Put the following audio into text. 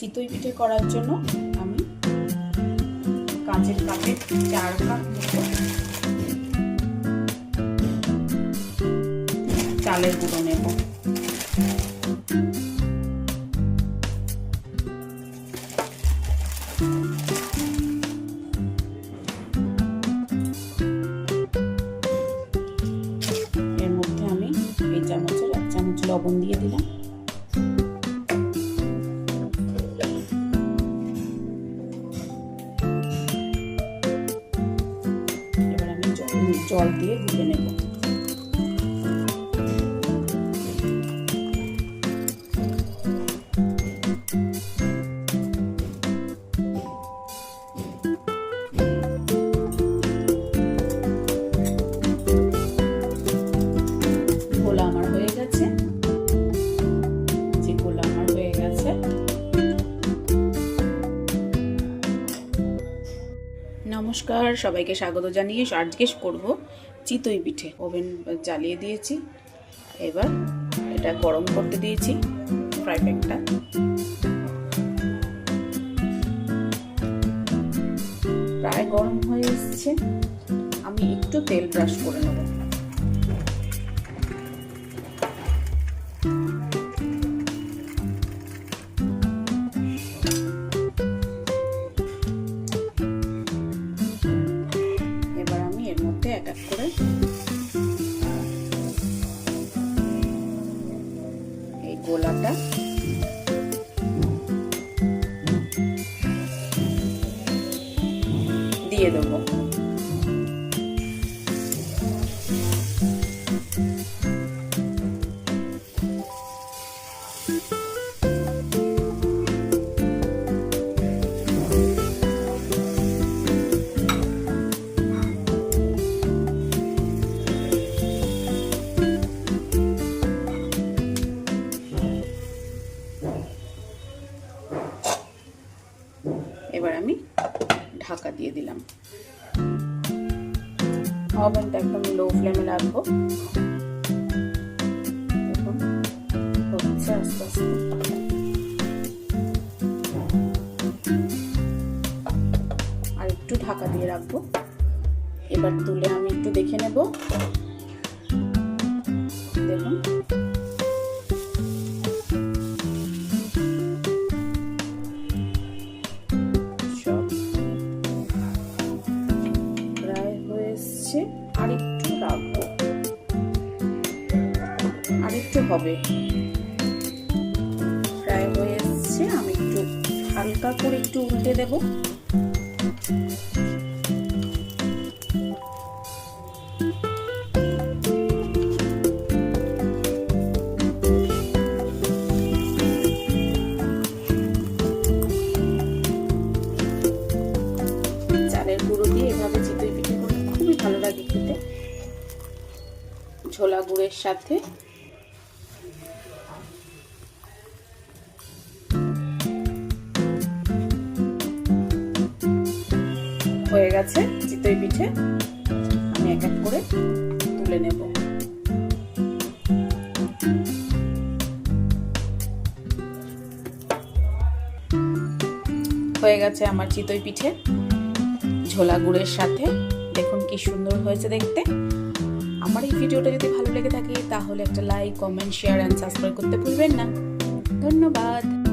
চিতই পিঠে করার জন্য আমি কাঁচের কাপে চার কাপ মতো চালের গুঁড়ো নেব। এর মধ্যে আমি এই চামচের এক চামচ লবণ দিয়ে দিলাম। জল জল দিয়ে গুলে নেব নমস্কার, সবাইকে স্বাগত জানিয়ে আজকে করব চিতই পিঠে। ওভেন জ্বালিয়ে দিয়েছি। এবার এটা গরম করতে দিয়েছি ফ্রাই প্যানটা। প্রায় গরম হয়ে এসছে। আমি একটু তেল ব্রাশ করে নেব। করে। এই গোলাটা দিয়ে দেবো। এবার আমি ঢাকা দিয়ে দিলাম। ওভেনটা একদম লো ফ্লেমে রাখব। আর একটু ঢাকা দিয়ে রাখব। এবার তুলে আমি একটু দেখে নেব। দেখুন আর একটু রাখব। আরেকটু হবে। ফ্রাই হয়ে এসছে। আমি একটু হালকা করে একটু উল্টে দেব। চালের ছোলা গুড়ের সাথে। হয়ে গেছে চিতই পিঠে। আমি এক এক করে তুলে নেব। হয়ে গেছে আমার চিতই পিঠে ঝোলা গুড়ের সাথে। দেখুন কি সুন্দর হয়েছে দেখতে। আমার এই ভিডিওটা যদি ভালো লেগে থাকে, তাহলে একটা like comment share and subscribe করতে ভুলবেন না। ধন্যবাদ।